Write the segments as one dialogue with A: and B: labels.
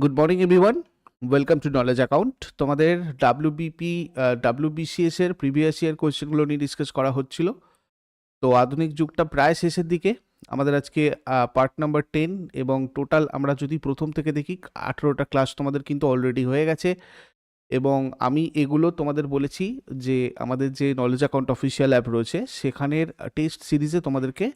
A: Good morning everyone welcome to knowledge account তোমাদের WBP WBCS এর previous year কোয়েশ্চেনগুলো নিয়ে ডিসকাস করা হচ্ছিল। তো আধুনিক যুগটা প্রায় শেষের দিকে। আমাদের আজকে পার্ট নাম্বার টেন এবং টোটাল আমরা যদি প্রথম থেকে দেখি, আঠেরোটা ক্লাস তোমাদের কিন্তু অলরেডি হয়ে গেছে। এবং আমি এগুলো তোমাদের বলেছি যে আমাদের যে নলেজ অ্যাকাউন্ট অফিসিয়াল অ্যাপ রয়েছে, সেখানের টেস্ট সিরিজে তোমাদেরকে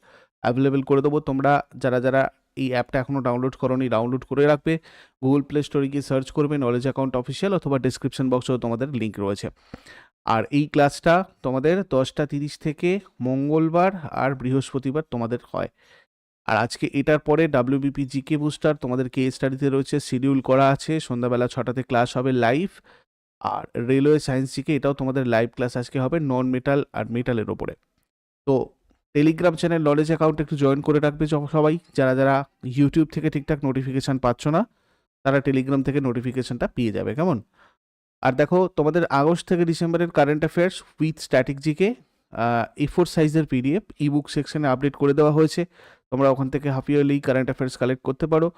A: অ্যাভেলেবেল করে দেবো। তোমরা, যারা যারা এই অ্যাপটা এখনও ডাউনলোড করোনি, ডাউনলোড করে রাখবে। গুগল প্লে স্টোরে গিয়ে সার্চ করবে নলেজ অ্যাকাউন্ট অফিসিয়াল অথবা ডিসক্রিপশন বক্সেও তোমাদের লিঙ্ক রয়েছে। আর এই ক্লাসটা তোমাদের দশটা তিরিশ থেকে মঙ্গলবার আর বৃহস্পতিবার তোমাদের হয়। আর আজকে এটার পরে ডাব্লিউবিপি জিকে বুস্টার তোমাদের কে স্টাডিতে রয়েছে শিডিউল করা আছে, সন্ধ্যাবেলা ছটাতে ক্লাস হবে লাইভ আর রেলওয়ে সায়েন্স জিকে এটাও তোমাদের লাইভ ক্লাস আজকে হবে নন মেটাল আর মেটালের ওপরে। তো টেলিগ্রাম চ্যানেল নলেজ অ্যাকাউন্ট একটু জয়েন করে রাখবে সবাই। যারা যারা ইউটিউব থেকে ঠিকঠাক নোটিফিকেশান পাচ্ছ না, তারা টেলিগ্রাম থেকে নোটিফিকেশানটা পেয়ে যাবে, কেমন? আর দেখো, তোমাদের আগস্ট থেকে ডিসেম্বরের current affairs with static GK A four সাইজের পিডিএফ ইবুক সেকশনে আপডেট করে দেওয়া হয়েছে। তোমরা ওখান থেকে half yearly current affairs collect করতে পারো।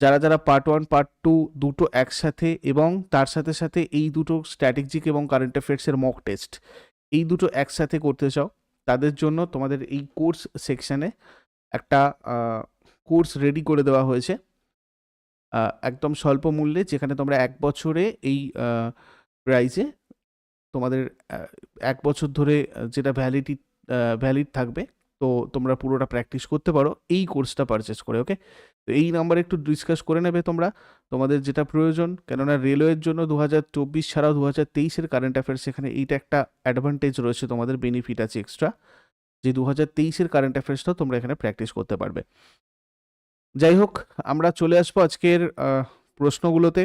A: যারা যারা পার্ট ওয়ান পার্ট টু দুটো একসাথে এবং তার সাথে সাথে এই দুটো স্ট্র্যাটেজিক এবং কারেন্ট অ্যাফেয়ার্সের মক টেস্ট এই দুটো একসাথে করতে চাও তাদের জন্য তোমাদের এই কোর্স সেকশানে একটা কোর্স রেডি করে দেওয়া হয়েছে। একদম স্বল্প মূল্যে যেখানে তোমরা এক বছরে এই প্রাইজে তোমাদের এক বছর ধরে যেটা ভ্যালিডি ভ্যালিড থাকবে, তো তোমরা পুরোটা প্র্যাকটিস করতে পারো। এই কোর্সটা পারচেস করে ওকে তো এই নাম্বারে একটু ডিসকাস করে নেবে তোমরা। তোমাদের যেটা প্রয়োজন, কেননা রেলওয়ের জন্য দু হাজার চব্বিশ ছাড়াও দু হাজার তেইশের কারেন্ট অ্যাফেয়ার্স সেখানে এইটা একটা অ্যাডভান্টেজ রয়েছে, তোমাদের বেনিফিট আছে এক্সট্রা যে দু হাজার তেইশের কারেন্ট অ্যাফেয়ার্সটাও তোমরা এখানে প্র্যাকটিস করতে পারবে। যাই হোক, আমরা চলে আসব আজকের প্রশ্নগুলোতে।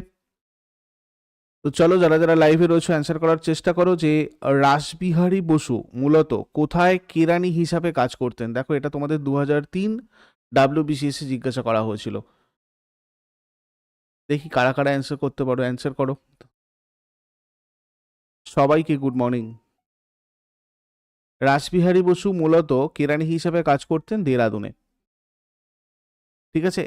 A: তো চলো, যারা যারা লাইভে রয়েছে অ্যান্সার করার চেষ্টা করো যে, রাসবিহারী বসু মূলত কোথায় কেরানি হিসাবে কাজ করতেন? দেখো, এটা তোমাদের দু তিন ডাব্লিউবিসিএসে জিজ্ঞাসা করা হয়েছিল। দেখি কারা কারা অ্যান্সার করতে পারো অ্যান্সার করো। সবাইকে গুড মর্নিং রাসবিহারী বসু মূলত কেরানি হিসাবে কাজ করতেন দেরাদুনে। ঠিক আছে?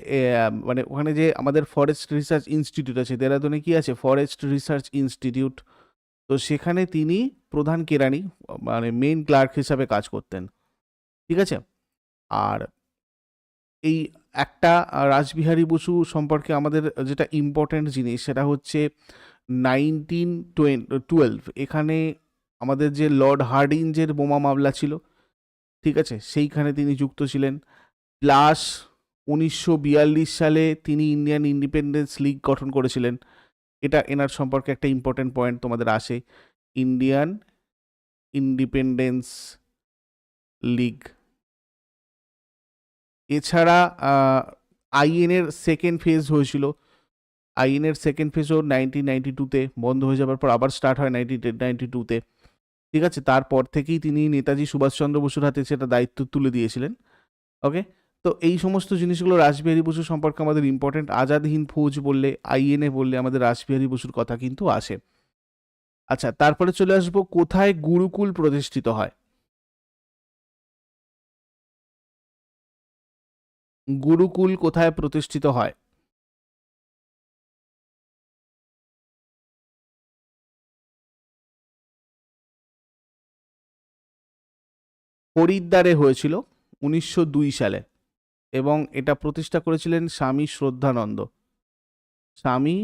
A: মানে ওখানে যে আমাদের ফরেস্ট রিসার্চ ইনস্টিটিউট আছে, দেরাদুনে কি আছে? ফরেস্ট রিসার্চ ইনস্টিটিউট তো সেখানে তিনি প্রধান কেরানি মানে মেইন ক্লার্ক হিসাবে কাজ করতেন। ঠিক আছে? আর এই একটা রাসবিহারী বসু সম্পর্কে আমাদের যেটা ইম্পর্ট্যান্ট জিনিস সেটা হচ্ছে নাইনটিন টুয়েলভ এখানে আমাদের যে লর্ড হার্ডিঞ্জের বোমা মামলা ছিল, ঠিক আছে? সেইখানে তিনি যুক্ত ছিলেন। প্লাস উনিশশো বিয়াল্লিশ সালে তিনি ইন্ডিয়ান ইন্ডিপেন্ডেন্স লিগ গঠন করেছিলেন। এটা এনার সম্পর্কে একটা ইম্পর্টেন্ট পয়েন্ট তোমাদের আসে। ইন্ডিয়ান ইন্ডিপেন্ডেন্স লিগ এছাড়া আইএনের সেকেন্ড ফেজ হয়েছিল। আইএনের সেকেন্ড ফেজও নাইনটিন নাইনটি টুতে বন্ধ হয়ে যাওয়ার পর আবার স্টার্ট হয় নাইনটিন নাইনটি টুতে ঠিক আছে? তারপর থেকেই তিনি নেতাজি সুভাষচন্দ্র বসুর হাতে সেটা দায়িত্ব তুলে দিয়েছিলেন। ওকে? তো এই সমস্ত জিনিসগুলো রাসবিহারী বসু সম্পর্কে আমাদের ইম্পর্টেন্ট আজাদ হিন্দ ফৌজ বললে, আইএনএ বললে আমাদের রাসবিহারী বসুর কথা কিন্তু আসে। আচ্ছা তারপরে চলে আসব, কোথায় গুরুকুল প্রতিষ্ঠিত হয়? গুরুকুল কোথায় প্রতিষ্ঠিত হয়? হরিদ্বারে হয়েছিল উনিশশো দুই সালে এবং এটা প্রতিষ্ঠা করেছিলেন স্বামী শ্রদ্ধানন্দ। স্বামী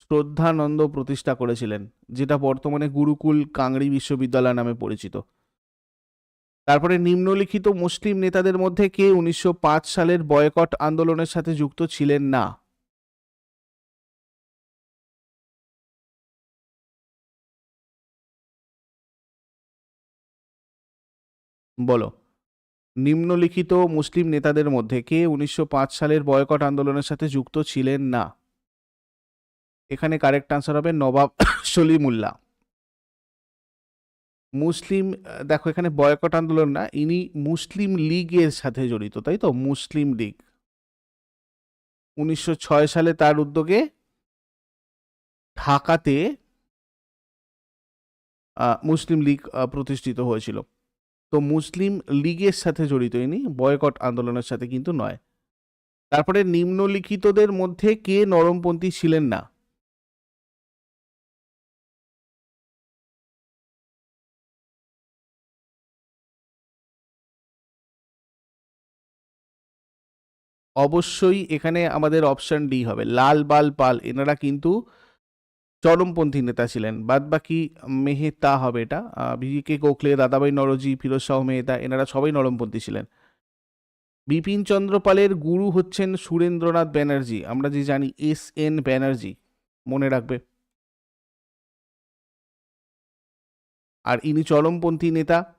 A: শ্রদ্ধানন্দ প্রতিষ্ঠা করেছিলেন, যেটা বর্তমানে গুরুকুল কাংড়ি বিশ্ববিদ্যালয় নামে পরিচিত। তারপরে নিম্নলিখিত মুসলিম নেতাদের মধ্যে কে উনিশশো পাঁচ সালের বয়কট আন্দোলনের সাথে যুক্ত ছিলেন না? বলো। নিম্নলিখিত মুসলিম নেতাদের মধ্যে কে উনিশশো পাঁচ সালের বয়কট আন্দোলনের সাথে যুক্ত ছিলেন না? এখানে কারেক্ট আনসার হবে নবাব সলিমুল্লাহ। মুসলিম, দেখো এখানে বয়কট আন্দোলন না, ইনি মুসলিম লীগের সাথে জড়িত, তাই তো? মুসলিম লীগ। উনিশশো ছয় সালে তার উদ্যোগে ঢাকাতে মুসলিম লীগ প্রতিষ্ঠিত হয়েছিল। তো মুসলিম লীগের সাথে জড়িত ইনি, বয়কট আন্দোলনের সাথে কিন্তু নয়। তারপরে নিম্নলিখিতদের মধ্যে কে নরমপন্থী ছিলেন না? অবশ্যই এখানে আমাদের অপশন ডি হবে। লাল বাল পাল, এনারা কিন্তু চরমপন্থী নেতা ছিলেন। বাদ বাকি মেহতা হবে এটা। বিকে গোখলে দাদাভাই নরজি, ফিরোজ শাহ মেহেতা, এনারা সবাই নরমপন্থী ছিলেন। বিপিন চন্দ্রপালের গুরু হচ্ছেন সুরেন্দ্রনাথ ব্যানার্জি। আমরা যে জানি এস এন ব্যানার্জি, মনে রাখবে। আর ইনি চরমপন্থী নেতা।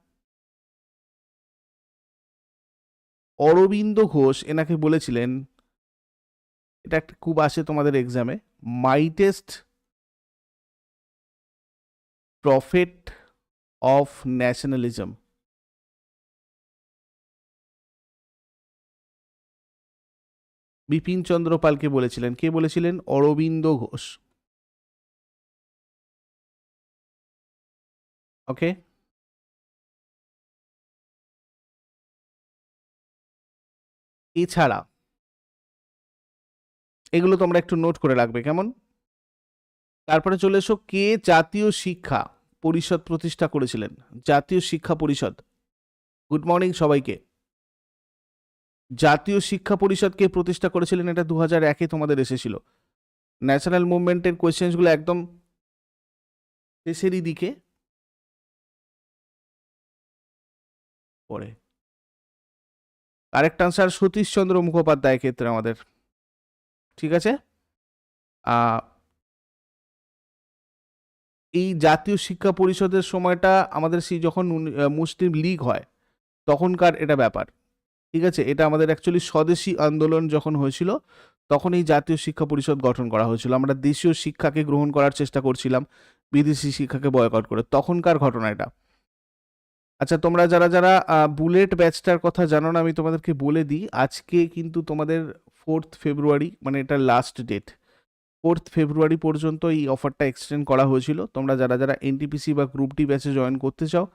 A: অরবিন্দ ঘোষ এনাকে বলেছিলেন, এটা একটা খুব আসে তোমাদের এক্সামে mightiest prophet of nationalism Bipin Chandra পালকে বলেছিলেন, কে বলেছিলেন? অরবিন্দ ঘোষ। ওকে এছাড়া এগুলো তোমরা একটু নোট করে রাখবে, কেমন? তারপরে চলে এসো, কে জাতীয় শিক্ষা পরিষদ প্রতিষ্ঠা করেছিলেন? জাতীয় শিক্ষা পরিষদ। গুড মর্নিং সবাইকে। জাতীয় শিক্ষা পরিষদকে প্রতিষ্ঠা করেছিলেন এটা দু হাজার একে তোমাদের এসেছিল। ন্যাশনাল মুভমেন্টের কোয়েশ্চেন্সগুলো একদম শেষেরই দিকে। পরে। কারেক্ট আনসার সতীশচন্দ্র মুখোপাধ্যায় ক্ষেত্রে আমাদের। ঠিক আছে? এই জাতীয় শিক্ষা পরিষদের সময়টা আমাদের সেই যখন মুসলিম লীগ হয়, তখনকার এটা ব্যাপার। ঠিক আছে? এটা আমাদের অ্যাকচুয়ালি স্বদেশী আন্দোলন যখন হয়েছিল, তখন এই জাতীয় শিক্ষা পরিষদ গঠন করা হয়েছিল। আমরা দেশীয় শিক্ষাকে গ্রহণ করার চেষ্টা করছিলাম, বিদেশি শিক্ষাকে বয়কট করে। তখনকার ঘটনা এটা। আচ্ছা তোমরা যারা যারা বুলেট ব্যাচটার কথা জানো না, আমি তোমাদেরকে বলে দিই, আজকে কিন্তু তোমাদের ফোর্থ ফেব্রুয়ারি মানে এটা লাস্ট ডেট ফোর্থ ফেব্রুয়ারি পর্যন্ত এই অফারটা এক্সটেন্ড করা হয়েছিল। তোমরা যারা যারা এনটিপিসি বা গ্রুপ ডি ব্যাচে জয়েন করতে চাও,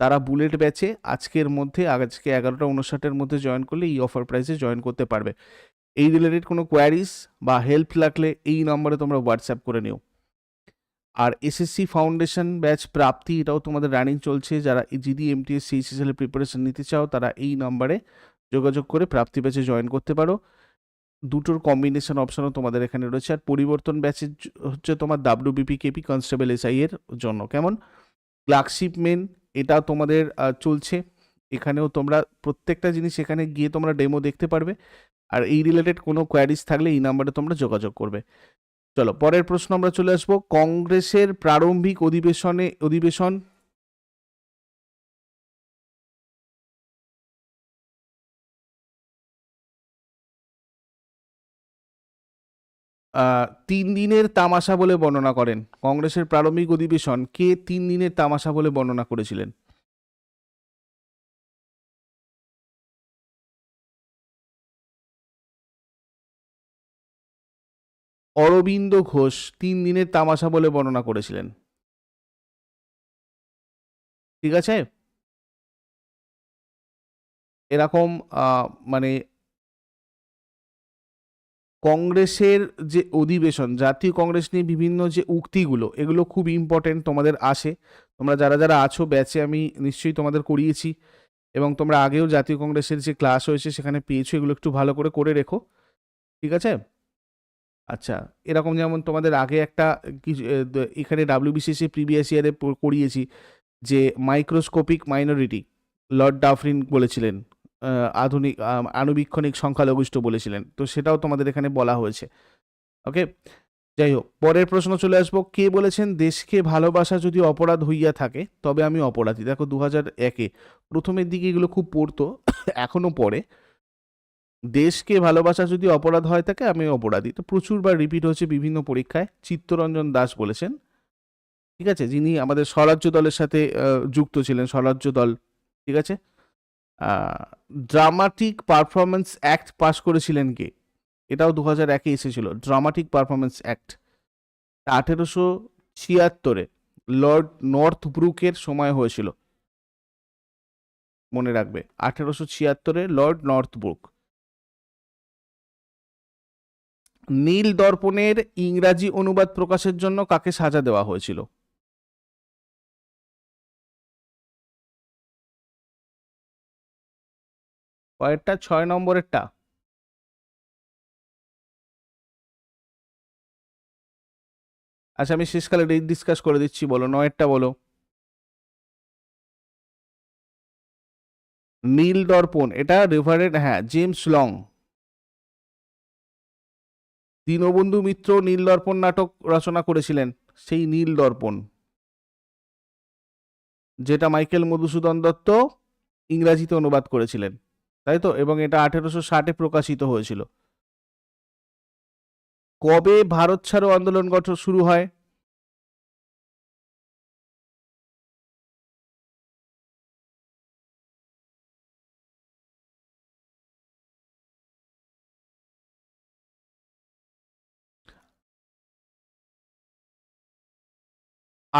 A: তারা বুলেট ব্যাচে আজকের মধ্যে, আজকে এগারোটা উনষাটের মধ্যে জয়েন করলে এই অফার প্রাইসে জয়েন করতে পারবে। এই রিলেটেড কোনো কোয়ারিজ বা হেল্প লাগলে এই নম্বরে তোমরা হোয়াটসঅ্যাপ করে নিও। আর এসএসসি ফাউন্ডেশন ব্যাচ প্রাপ্তি, এটাও তোমাদের রানিং চলছে। যারা জিডি এমটিএস সিএসএসএল প্রিপারেশন নিতে চাও, তারা এই নাম্বারে যোগাযোগ করে প্রাপ্তি ব্যাচে জয়েন করতে পারো। দুটোর কম্বিনেশন অপশনও তোমাদের এখানে রয়েছে। আর পরিবর্তন ব্যাচের হচ্ছে তোমার ডাব্লিউবিপি কেপি কনস্টেবল এসআই এর জন্য। কেমন? ক্লার্কশিপ মেন এটা তোমাদের চলছে। এখানেও তোমরা প্রত্যেকটা জিনিস এখানে গিয়ে তোমরা ডেমো দেখতে পারবে। আর এই রিলেটেড কোনো কোয়ারিজ থাকলে এই নাম্বারে তোমরা যোগাযোগ করবে। চলো, পরের প্রশ্ন আমরা চলে আসব। কংগ্রেসের প্রারম্ভিক অধিবেশনে, অধিবেশন? তিন দিনের তামাশা বলে বর্ণনা করেন। কংগ্রেসের প্রারম্ভিক অধিবেশন কে তিন দিনের তামাশা বলে বর্ণনা করেছিলেন? অরবিন্দ ঘোষ তিন দিনের তামাশা বলে বর্ণনা করেছিলেন। ঠিক আছে? এরকম মানে কংগ্রেসের যে অধিবেশন, জাতীয় কংগ্রেস নিয়ে বিভিন্ন যে উক্তিগুলো, এগুলো খুব ইম্পর্টেন্ট তোমাদের আসে। তোমরা যারা যারা আছো, ব্যাচে আমি নিশ্চয়ই তোমাদের করিয়েছি এবং তোমরা আগেও জাতীয় কংগ্রেসের যে ক্লাস হয়েছে, সেখানে পেয়েছ, এগুলো একটু ভালো করে করে রেখো। ঠিক আছে? আচ্ছা এরকম যেমন তোমাদের আগে একটা কিছু এখানে ডাব্লিউবিসিসি প্রিভিয়াস ইয়ারে করিয়েছি যে মাইক্রোস্কোপিক মাইনরিটি লর্ড ডাফরিন বলেছিলেন আধুনিক আণুবীক্ষণিক সংখ্যালঘুষ্ঠ বলেছিলেন। তো সেটাও তোমাদের এখানে বলা হয়েছে। ওকে? যাই হোক, পরের প্রশ্ন চলে আসব। কে বলেছেন, দেশকে ভালোবাসা যদি অপরাধ হইয়া থাকে, তবে আমি অপরাধী দেখো দু হাজার একে প্রথমের দিকে এগুলো খুব পড়তো, এখনও পড়ে। দেশকে ভালোবাসা যদি অপরাধ হয় থাকে আমি অপরাধী। তো প্রচুরবার রিপিট হয়েছে বিভিন্ন পরীক্ষায়। চিত্তরঞ্জন দাস বলেছেন। ঠিক আছে? যিনি আমাদের স্বরাজ্য দলের সাথে যুক্ত ছিলেন, স্বরাজ্য দল। ঠিক আছে? ড্রামাটিক পারফরমেন্স অ্যাক্ট পাশ করেছিলেন কে? এটাও দু হাজার একে এসেছিল। ড্রামাটিক পারফরমেন্স অ্যাক্ট আঠেরোশো ছিয়াত্তরে লর্ড নর্থ ব্রুকের সময় হয়েছিল। মনে রাখবে। আঠেরোশো ছিয়াত্তরে লর্ড নর্থ ব্রুক নীল দর্পণের ইংরাজি অনুবাদ প্রকাশের জন্য কাকে সাজা দেওয়া হয়েছিল? কয়েকটা ছয় নম্বরেরটা। আচ্ছা আমি শেষকালে ডিসকাস করে দিচ্ছি, বলো, নয়েরটা বলো। নীল দর্পণ, এটা রেভারেন্ড হ্যাঁ জেমস লং দীনবন্ধু মিত্র নীল দর্পণ নাটক রচনা করেছিলেন, সেই নীল দর্পণ যেটা মাইকেল মধুসূদন দত্ত ইংরাজিতে অনুবাদ করেছিলেন, তাই তো? এবং এটা আঠেরোশো ষাটে প্রকাশিত হয়েছিল। কবে ভারত ছাড়ো আন্দোলন গঠন শুরু হয়?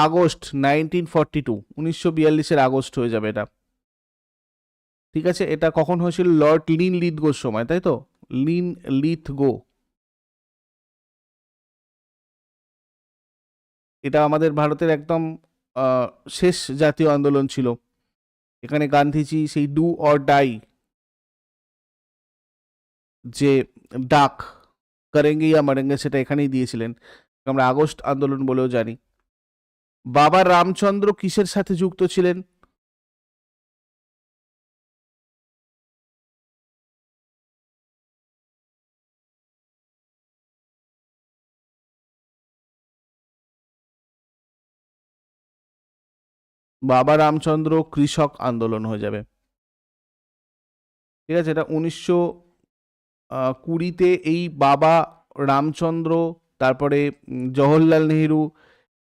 A: আগস্ট নাইনটিন ফর্টি টু উনিশশো বিয়াল্লিশের আগস্ট হয়ে যাবে এটা। ঠিক আছে? এটা কখন হয়েছিল? লর্ড লিন লিথ গোর সময়, তাই তো? লিন লিথ গো এটা আমাদের ভারতের একদম শেষ জাতীয় আন্দোলন ছিল। এখানে গান্ধীজি সেই ডু অর ডাই যে ডাক করেঙ্গে ইয়া মারেঙ্গে সেটা এখানেই দিয়েছিলেন। আমরা আগস্ট আন্দোলন বলেও জানি। বাবা রামচন্দ্র কিসের সাথে যুক্ত ছিলেন? বাবা রামচন্দ্র কৃষক আন্দোলন হয়ে যাবে। ঠিক আছে, এটা উনিশশো কুড়িতে এই বাবা রামচন্দ্র, তারপরে জওহরলাল নেহেরু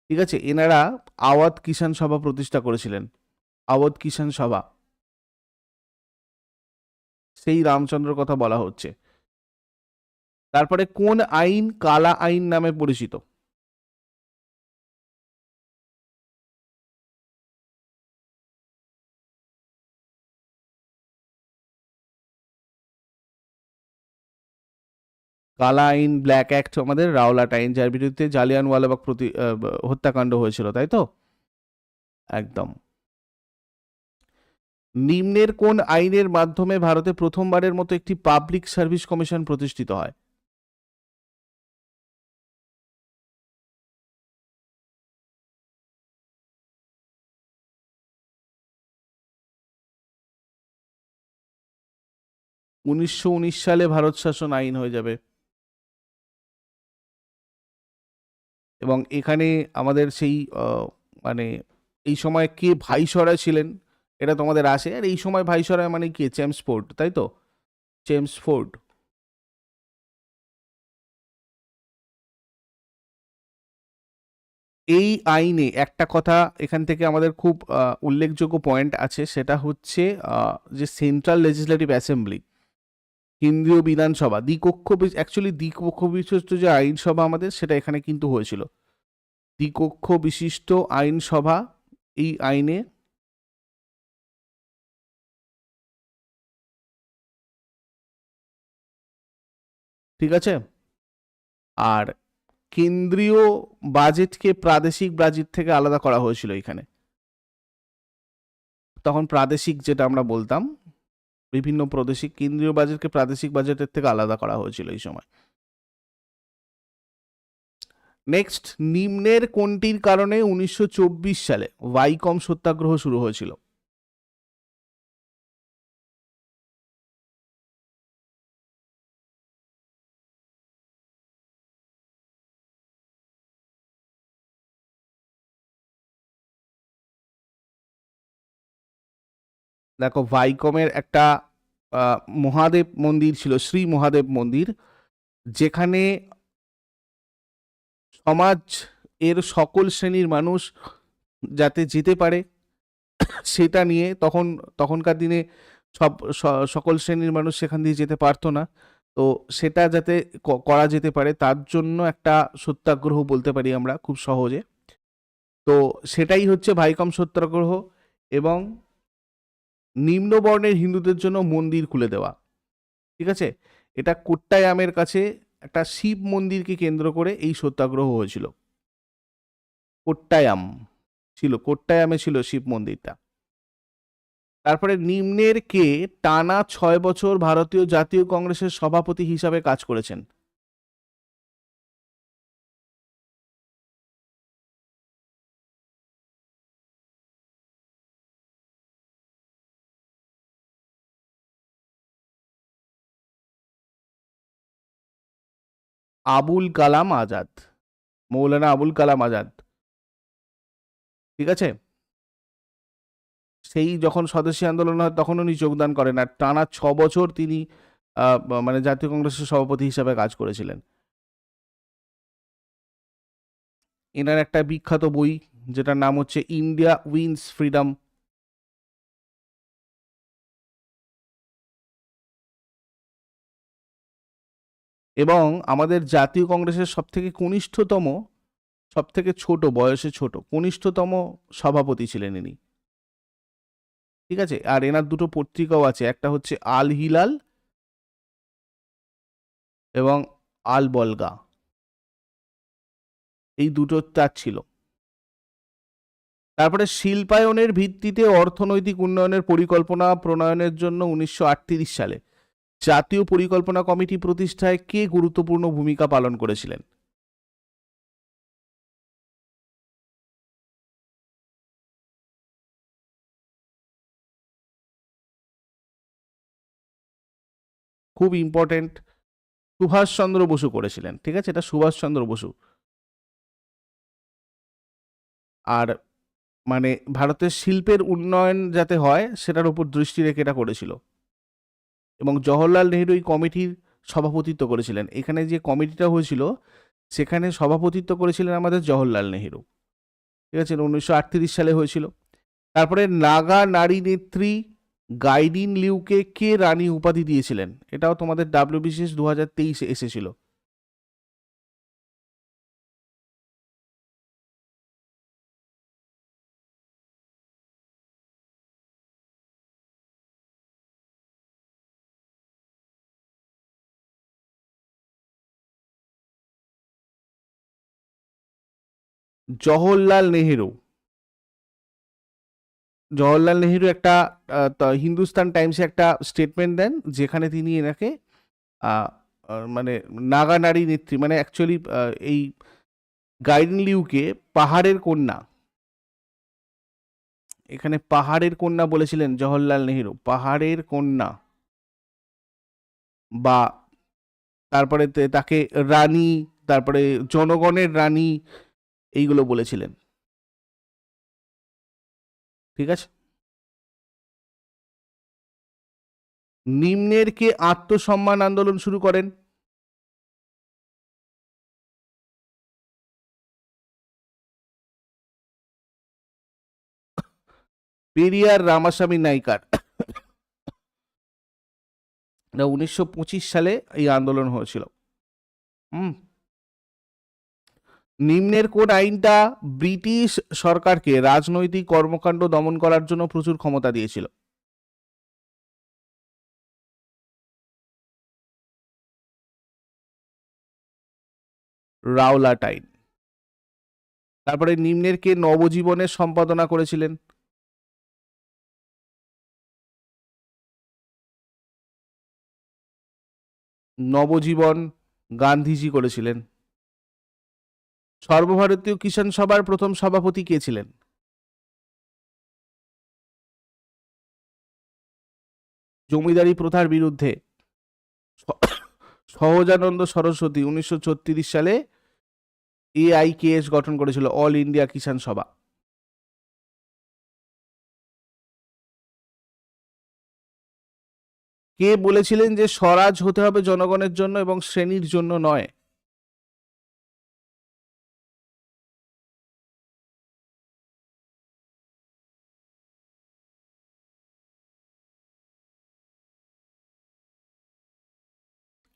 A: ঠিক আছে? এনারা আওয়াত কিষাণ সভা প্রতিষ্ঠা করেছিলেন। আওয়াত কিষাণ সভা। সেই রামচন্দ্র কথা বলা হচ্ছে। তারপরে কোন আইন কালা আইন নামে পরিচিত? কালা আইন, ব্ল্যাক অ্যাক্ট আমাদের রাওলাট আইন যার বিরুদ্ধে জালিয়ানওয়ালাবাগ প্রতি হত্যাকাণ্ড হয়েছিল, তাই তো? একদম। নিম্নের কোন আইনের মাধ্যমে ভারতে প্রথমবারের মতো একটি পাবলিক সার্ভিস কমিশন প্রতিষ্ঠিত হয়? উনিশশো উনিশ সালে ভারত শাসন আইন হয়ে যাবে। এবং এখানে আমাদের সেই মানে এই সময় কে ভাইসরয় ছিলেন, এটা তোমাদের আসে। আর এই সময় ভাইসরয় মানে কে? চেমস ফোর্ড, তাই তো? Chelmsford. এই আইনে একটা কথা এখান থেকে আমাদের খুব উল্লেখযোগ্য পয়েন্ট আছে, সেটা হচ্ছে যে সেন্ট্রাল লেজিসলেটিভ অ্যাসেম্বলি কেন্দ্রীয় বিধানসভা, দ্বিকক্ষ অ্যাকচুয়ালি দ্বিকক্ষ বিশিষ্ট যে আইনসভা আমাদের, সেটা এখানে কিন্তু হয়েছিল। দ্বিকক্ষ বিশিষ্ট আইনসভা, এই আইনে ঠিক আছে? আর কেন্দ্রীয় বাজেটকে প্রাদেশিক বাজেট থেকে আলাদা করা হয়েছিল এখানে। তখন প্রাদেশিক যেটা আমরা বলতাম বিভিন্ন প্রদেশিক কেন্দ্রীয় বাজেটকে প্রাদেশিক বাজেটের থেকে আলাদা করা হয়েছিল এই সময়। নেক্সট নিম্নের কোনটির কারণে উনিশশো চব্বিশ সালে ওয়াইকম সত্যাগ্রহ শুরু হয়েছিল? দেখো ভাইকমের একটা মহাদেব মন্দির ছিল, শ্রী মহাদেব মন্দির, যেখানে সমাজ এর সকল শ্রেণির মানুষ যাতে যেতে পারে, সেটা নিয়ে তখন, তখনকার দিনে সব সকল শ্রেণির মানুষ সেখান দিয়ে যেতে পারতো না। তো সেটা যাতে করা যেতে পারে, তার জন্য একটা সত্যাগ্রহ বলতে পারি আমরা খুব সহজে। তো সেটাই হচ্ছে ভাইকম সত্যাগ্রহ এবং নিম্নবর্ণের হিন্দুদের জন্য মন্দির খুলে দেওয়া। ঠিক আছে? এটা কোট্টায়ামের কাছে একটা শিব মন্দিরকে কেন্দ্র করে এই সত্যাগ্রহ হয়েছিল। কোট্টায়াম ছিল, কোট্টায়ামে ছিল শিব মন্দিরটা। তারপরে নিম্নের কে টানা ছয় বছর ভারতীয় জাতীয় কংগ্রেসের সভাপতি হিসাবে কাজ করেছেন। আবুল কালাম আজাদ। মৌলানা আবুল কালাম আজাদ। ঠিক আছে? সেই যখন স্বদেশী আন্দোলন হয় তখন উনি যোগদান করেন আর টানা ছ বছর তিনি মানে জাতীয় কংগ্রেসের সভাপতি হিসাবে কাজ করেছিলেন। এনার একটা বিখ্যাত বই, যেটার নাম হচ্ছে ইন্ডিয়া উইন্স ফ্রিডম এবং আমাদের জাতীয় কংগ্রেসের সব থেকে কনিষ্ঠতম সব থেকে ছোট, বয়সে ছোট, কনিষ্ঠতম সভাপতি ছিলেন ইনি। ঠিক আছে? আর এনার দুটো পত্রিকাও আছে, একটা হচ্ছে আল হিলাল এবং আল বলগা। এই দুটো তার ছিল। তারপরে শিল্পায়নের ভিত্তিতে অর্থনৈতিক উন্নয়নের পরিকল্পনা প্রণয়নের জন্য উনিশশো আটত্রিশ সালে জাতীয় পরিকল্পনা কমিটি প্রতিষ্ঠায় কে গুরুত্বপূর্ণ ভূমিকা পালন করেছিলেন? খুব ইম্পর্টেন্ট সুভাষচন্দ্র বসু করেছিলেন, ঠিক আছে? এটা সুভাষচন্দ্র বসু। আর মানে ভারতের শিল্পের উন্নয়ন যাতে হয়, সেটার উপর দৃষ্টি রেখে এটা করেছিল। এবং জওহরলাল নেহরু এই কমিটির সভাপতিত্ব করেছিলেন। এখানে যে কমিটিটা হয়েছিল, সেখানে সভাপতিত্ব করেছিলেন আমাদের জওহরলাল নেহরু। ঠিক আছে? উনিশশো আটত্রিশ সালে হয়েছিল। তারপরে নাগা নারী নেত্রী গাইডিন লিউকে কে রানী উপাধি দিয়েছিলেন? এটাও তোমাদের ডাব্লিউবিসিএস দু হাজার তেইশে এসেছিল। জওহরলাল নেহেরু। জওহরলাল নেহেরু একটা হিন্দুস্তান টাইমসে একটা স্টেটমেন্ট দেন, যেখানে তিনি এনাকে মানে নাগা নারী নেত্রী মানে অ্যাকচুয়ালি এই গাইডেন লিউকে পাহাড়ের কন্যা, এখানে পাহাড়ের কন্যা বলেছিলেন জওহরলাল নেহেরু, পাহাড়ের কন্যা। বা তারপরে তাকে রানী, তারপরে জনগণের রানী এইগুলো বলেছিলেন। ঠিক আছে? নিম্নের কে আত্মসম্মান আন্দোলন শুরু করেন? পেরিয়ার রামাস্বামী নাইকার। উনিশশো পঁচিশ সালে এই আন্দোলন হয়েছিল। হুম। নিম্নের কোন আইনটা ব্রিটিশ সরকারকে রাজনৈতিক কর্মকাণ্ড দমন করার জন্য প্রচুর ক্ষমতা দিয়েছিল। রাওলাট আইন তারপরে নিম্নের কে নবজীবনের সম্পাদনা করেছিলেন। নবজীবন গান্ধীজি করেছিলেন। সর্বভারতীয় কিষাণ সভার প্রথম সভাপতি কে ছিলেন? জমিদারি প্রথার বিরুদ্ধে সহজানন্দ সরস্বতী উনিশশো সালে এআইকেএস গঠন করেছিল, অল ইন্ডিয়া কিষাণ সভা। কে বলেছিলেন যে স্বরাজ হতে হবে জনগণের জন্য এবং শ্রেণির জন্য নয়?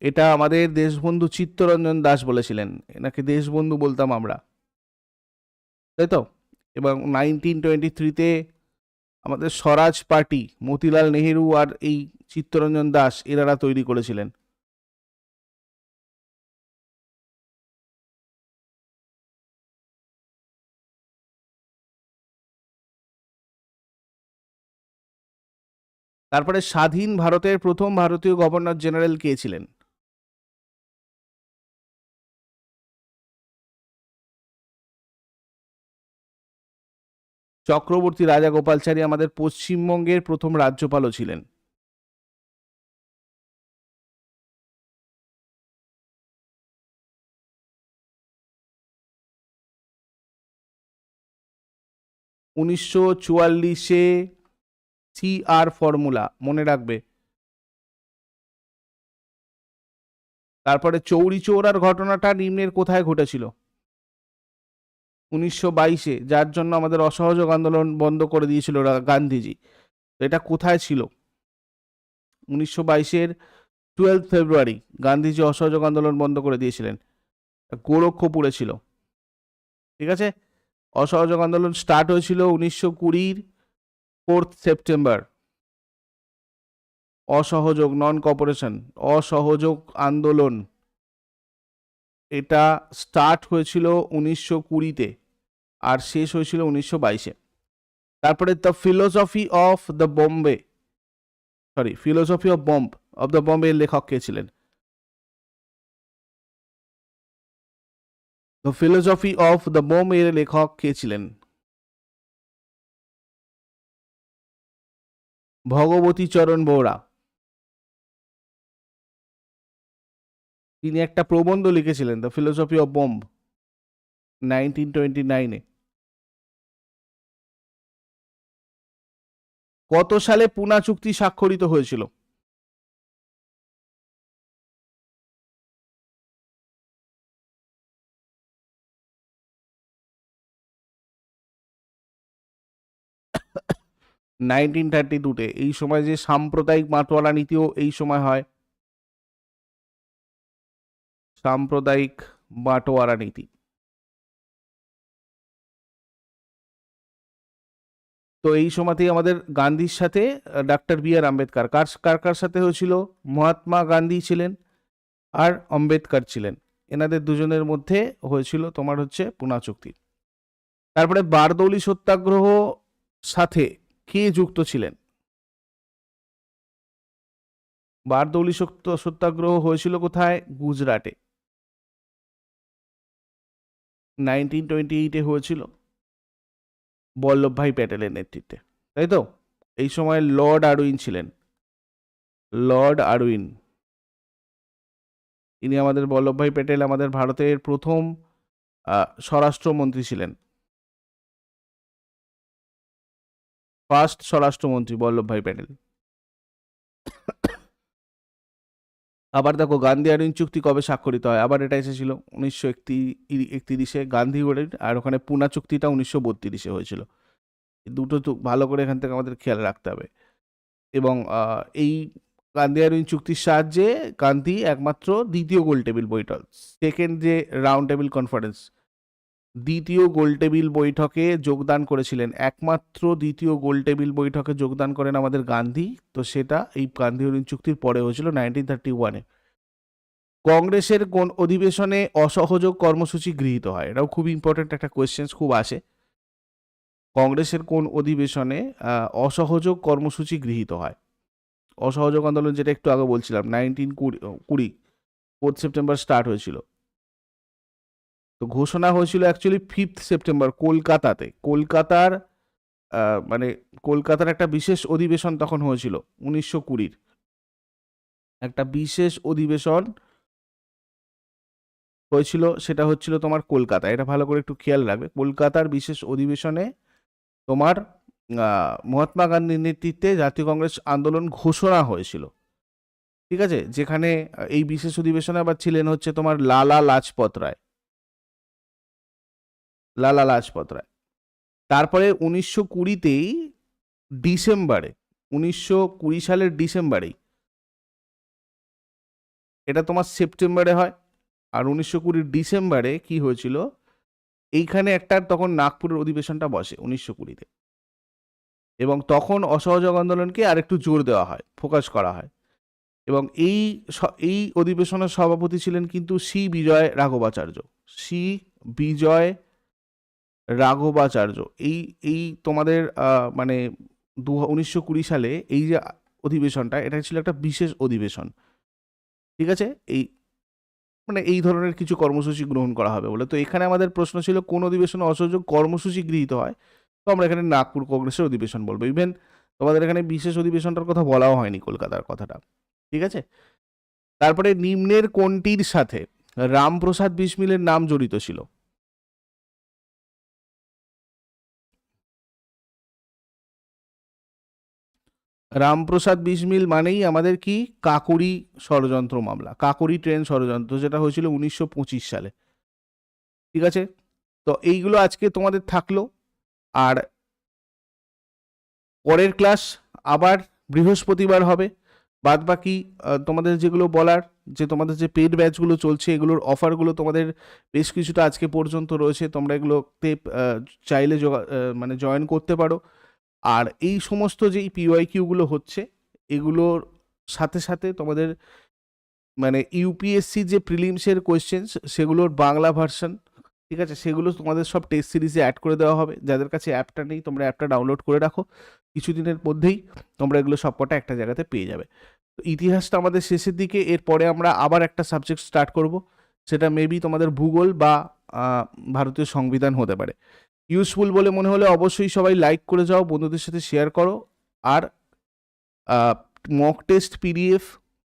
A: এটা আমাদের দেশবন্ধু চিত্তরঞ্জন দাস বলেছিলেন, এনাকে দেশবন্ধু বলতাম আমরা। তাই তো? এবং নাইনটিন টোয়েন্টি থ্রিতে আমাদের স্বরাজ পার্টি, মতিলাল নেহেরু আর এই চিত্তরঞ্জন দাস, এনারা তৈরি করেছিলেন। তারপরে স্বাধীন ভারতের প্রথম ভারতীয় গভর্নর জেনারেল কে ছিলেন? চক্রবর্তী রাজা গোপালচারী আমাদের পশ্চিমবঙ্গের প্রথম রাজ্যপালও ছিলেন। উনিশশো চুয়াল্লিশে সিআর ফর্মুলা, মনে রাখবে। তারপরে চৌরি চৌরার ঘটনাটা নিম্নের কোথায় ঘটেছিল? উনিশশো বাইশে, যার জন্য আমাদের অসহযোগ আন্দোলন বন্ধ করে দিয়েছিল গান্ধীজি। এটা কোথায় ছিল? উনিশশো বাইশের টুয়েলভ ফেব্রুয়ারি গান্ধীজি অসহযোগ আন্দোলন বন্ধ করে দিয়েছিলেন। গোরক্ষপুরে ছিল। ঠিক আছে? অসহযোগ আন্দোলন স্টার্ট হয়েছিল উনিশশো কুড়ির ফোর্থ সেপ্টেম্বর অসহযোগ নন কপারেশন অসহযোগ আন্দোলন। এটা স্টার্ট হয়েছিল উনিশশো কুড়িতে। আর শেষ হয়েছিল উনিশশো বাইশে। তারপরে the philosophy of the Bombay sorry philosophy of bomb of the Bombay লেখক কে ছিলেন? The philosophy of the bomb এর লেখক কে ছিলেন? ভগবতী চরণ বৌড়া। তিনি একটা প্রবন্ধ লিখেছিলেন the philosophy of bomb nineteen twenty নাইনে কত সালে পুনা চুক্তি স্বাক্ষরিত হয়েছিল? নাইনটিন থার্টি টুতে, এই সময় যে সাম্প্রদায়িক মাতোয়ারা নীতিও এই সময় হয়। সাম্প্রদায়িক বাটোয়ারা নীতি। তো এই সময়তেই আমাদের গান্ধীর সাথে ডাক্তার বি আর আম্বেদকার। কার কার কার সাথে হয়েছিল? মহাত্মা গান্ধী ছিলেন আর আম্বেদকর ছিলেন। এনাদের দুজনের মধ্যে হয়েছিল তোমার হচ্ছে পুনা চুক্তি। তারপরে বারদৌলি সত্যাগ্রহ সাথে কে যুক্ত ছিলেন? বারদৌলি সত্য, সত্যাগ্রহ হয়েছিল কোথায়? গুজরাটে। নাইনটিন টোয়েন্টি এইটে হয়েছিল। বল্লভভাই প্যাটেলের নেতৃত্বে, তাই তো? এই সময় লর্ড আরউইন ছিলেন। Lord Irwin. ইনি আমাদের বল্লভভাই প্যাটেল আমাদের ভারতের প্রথম স্বরাষ্ট্রমন্ত্রী ছিলেন। ফার্স্ট স্বরাষ্ট্রমন্ত্রী বল্লভভাই প্যাটেল। আবার দেখো গান্ধী আইন চুক্তি কবে স্বাক্ষরিত হয়? আবার এটা এসেছিল উনিশশো একত্রিশে গান্ধী আর ওখানে পুনা চুক্তিটা উনিশশো বত্রিশে হয়েছিল। দুটো তো ভালো করে এখান থেকে আমাদের খেয়াল রাখতে হবে। এবং এই গান্ধী আইন চুক্তির সাহায্যে গান্ধী একমাত্র দ্বিতীয় গোল টেবিল বৈঠক সেকেন্ড যে রাউন্ড টেবিল কনফারেন্স দ্বিতীয় গোল টেবিল বৈঠকে যোগদান করেছিলেন। একমাত্র দ্বিতীয় গোল টেবিল বৈঠকে যোগদান করেন আমাদের গান্ধী। তো সেটা এই গান্ধী অরুণ চুক্তির পরে হয়েছিল নাইনটিন থার্টি ওয়ানে কংগ্রেসের কোন অধিবেশনে অসহযোগ কর্মসূচি গৃহীত হয়? এটাও খুব ইম্পর্টেন্ট একটা কোয়েশ্চেন্স খুব আসে। কংগ্রেসের কোন অধিবেশনে অসহযোগ কর্মসূচি গৃহীত হয়? অসহযোগ আন্দোলন যেটা একটু আগে বলছিলাম নাইনটিন কুড়ি কুড়ি ফোর্থ সেপ্টেম্বর স্টার্ট হয়েছিল। তো ঘোষণা হয়েছিল অ্যাকচুয়ালি ফিফথ সেপ্টেম্বর কলকাতাতে। কলকাতার মানে কলকাতার একটা বিশেষ অধিবেশন তখন হয়েছিল উনিশশো কুড়ির। একটা বিশেষ অধিবেশন হয়েছিল, সেটা হচ্ছিল তোমার কলকাতা। এটা ভালো করে একটু খেয়াল রাখবে। কলকাতার বিশেষ অধিবেশনে তোমার মহাত্মা গান্ধীর নেতৃত্বে জাতীয় কংগ্রেস আন্দোলন ঘোষণা হয়েছিল। ঠিক আছে? যেখানে এই বিশেষ অধিবেশনে আবার ছিলেন হচ্ছে তোমার লালা লাজপত রায়। লালা লাজপত রায়। তারপরে উনিশশো কুড়িতেই ডিসেম্বরে, উনিশশো কুড়ি সালের ডিসেম্বরেই, এটা তোমার সেপ্টেম্বরে হয়, আর উনিশশো কুড়ির ডিসেম্বরে কি হয়েছিল? এইখানে একটা তখন নাগপুরের অধিবেশনটা বসে উনিশশো কুড়িতে। এবং তখন অসহযোগ আন্দোলনকে আরেকটু জোর দেওয়া হয়, ফোকাস করা হয়। এবং এই এই অধিবেশনের সভাপতি ছিলেন কিন্তু সি বিজয় রাঘবাচার্য। সি বিজয় রাঘবাচার্য। এই এই তোমাদের মানে দু, উনিশশো কুড়ি সালে এই যে অধিবেশনটা, এটা ছিল একটা বিশেষ অধিবেশন। ঠিক আছে? এই মানে এই ধরনের কিছু কর্মসূচি গ্রহণ করা হবে বলে। তো এখানে আমাদের প্রশ্ন ছিল, কোন অধিবেশনে অসহযোগ কর্মসূচি গৃহীত হয়? তো আমরা এখানে নাগপুর কংগ্রেসের অধিবেশন বলব। ইভেন তোমাদের এখানে বিশেষ অধিবেশনটার কথা বলাও হয়নি কলকাতার কথাটা। ঠিক আছে? তারপরে নিম্নের কোনটির সাথে রামপ্রসাদ বিসমিলের নাম জড়িত ছিল? রামপ্রসাদ বিসমিল মানেই আমাদের কি? কাকুরি ষড়যন্ত্র মামলা, কাকুরি ট্রেন ষড়যন্ত্র, যেটা হয়েছিল উনিশশো পঁচিশ সালে। ঠিক আছে? তো এইগুলো আজকে তোমাদের থাকল। আর পরের ক্লাস আবার বৃহস্পতিবার হবে। বাদ বাকি তোমাদের যেগুলো বলার, যে তোমাদের যে পেড ব্যাচগুলো চলছে, এগুলোর অফারগুলো তোমাদের বেশ কিছুটা আজকে পর্যন্ত রয়েছে। তোমরা এগুলোতে চাইলে মানে জয়েন করতে পারো। আর এই সমস্ত যেই পিওয়াই কিউগুলো হচ্ছে, এগুলোর সাথে সাথে তোমাদের মানে ইউপিএসসি যে প্রিলিমসের কোয়েশ্চেন্স সেগুলোর বাংলা ভার্সন ঠিক আছে? সেগুলো তোমাদের সব টেস্ট সিরিজে অ্যাড করে দেওয়া হবে। যাদের কাছে অ্যাপটা নেই, তোমরা অ্যাপটা ডাউনলোড করে রাখো। কিছুদিনের মধ্যেই তোমরা এগুলো সবকটা একটা জায়গাতে পেয়ে যাবে। তো ইতিহাসটা আমাদের শেষের দিকে, এরপরে আমরা আবার একটা সাবজেক্ট স্টার্ট করব। সেটা মেবি তোমাদের ভূগোল বা ভারতীয় সংবিধান হতে পারে। ইউজফুল বলে মনে হলে অবশ্যই সবাই লাইক করে যাও, বন্ধুদের সাথে শেয়ার করো। আর মক টেস্ট পিডিএফ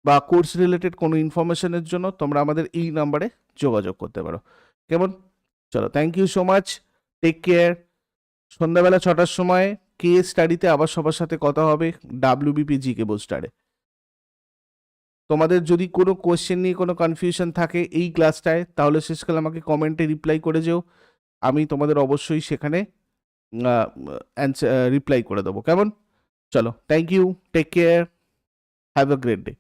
A: বা কোর্স রিলেটেড কোনো ইনফরমেশনের জন্য তোমরা আমাদের এই নাম্বারে যোগাযোগ করতে পারো। কেমন? চলো thank you so much take care সন্ধ্যাবেলা ছটার সময় কে স্টাডিতে আবার সবার সাথে কথা হবে ডাব্লিউবিপি জি কেবল স্টারে তোমাদের যদি কোনো কোয়েশ্চেন নিয়ে কোনো কনফিউশন থাকে এই ক্লাসটায় তাহলে শেষকালে আমাকে কমেন্টে রিপ্লাই করে যেও। আমি তোমাদের অবশ্যই সেখানে রিপ্লাই করে দেবো। কেমন? চলো thank you take care have a great day